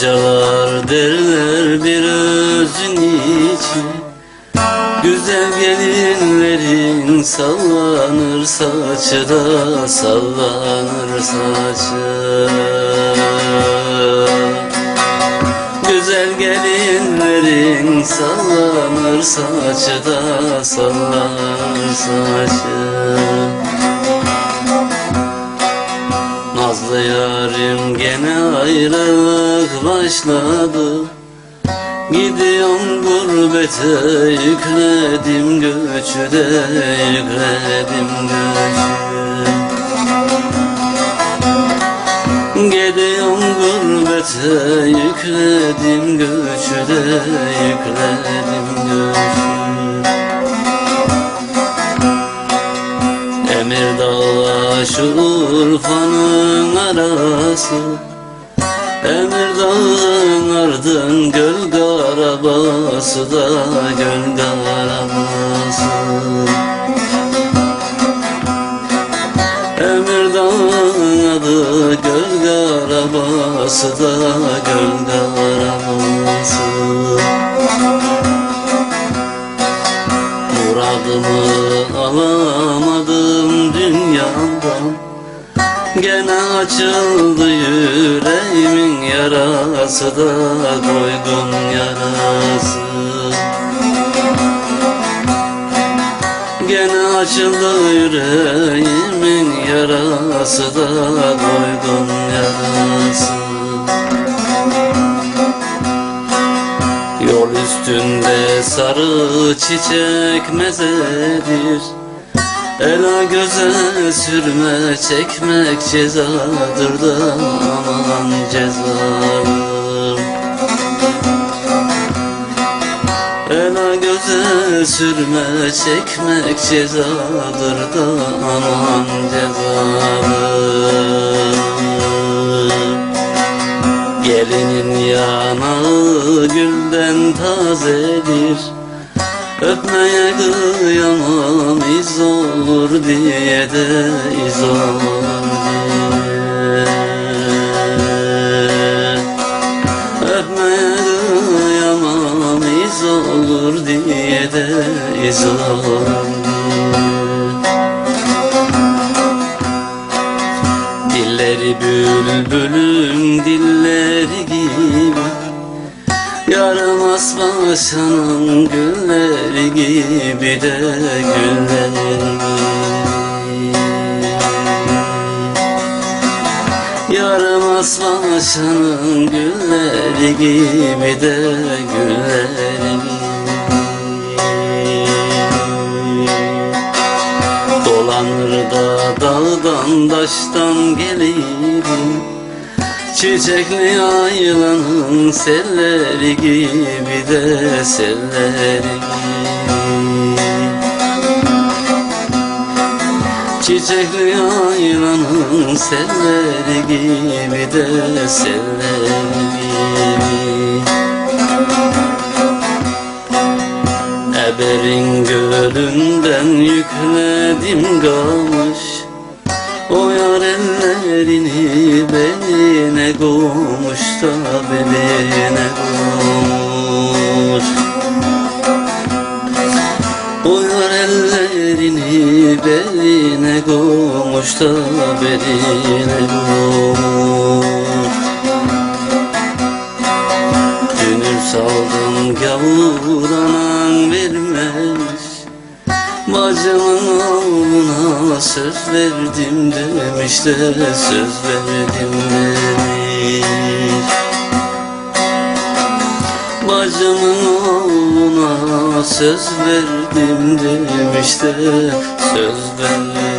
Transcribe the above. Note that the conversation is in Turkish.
Hocalar derler bir özün için. Güzel gelinlerin sallanır saçı da sallanır saçı Güzel gelinlerin sallanır saçı da sallanır saçı Nazlı yarim gene ayrılık başladı. Gidiyorum gurbete yükledim göçü de yükledim göçü Gidiyorum gurbete yükledim göçü de yükledim göçü Emir dağa şu Urfa'nın arası Emir dağın ardın göl garabası da göl garabası Emir dağın adı göl garabası da göl garabası Muradımı alamadım dünyamdan. Gene açıldı yüreğimin yarası da doygun yarası. Gene açıldı yüreğimin yarası da doygun yarası. Yol üstünde sarı çiçek mezedir Ela göze sürme çekmek cezadır da aman cezadır. Ela göze sürme çekmek cezadır da aman cezadır. Gelinin yanağı gülden tazedir Öpmeye kıyamam iz olur diye de iz olur diye. Öpmeye kıyamam iz olur diye de iz olur diye. Dilleri bülbülün dilleri gibi Yaramaz başının gülleri gibi de gülleri. Gibi Yaramaz başının gülleri gibi de gülleri. Gibi Dolanır da dağdan taştan gelirim Çiçekli aylanın selleri gibi de selleri Çiçekli aylanın selleri gibi de selleri Eberin gölünden yükledim kalmış O yar ellerini beline koymuş da beline koymuş. O yar ellerini beline koymuş da beline koymuş. Dünür saldım gavur anan vermemiş Bacımın oğluna söz verdim demiş de söz verdim demiş. Bacımın oğluna söz verdim demiş de söz verdim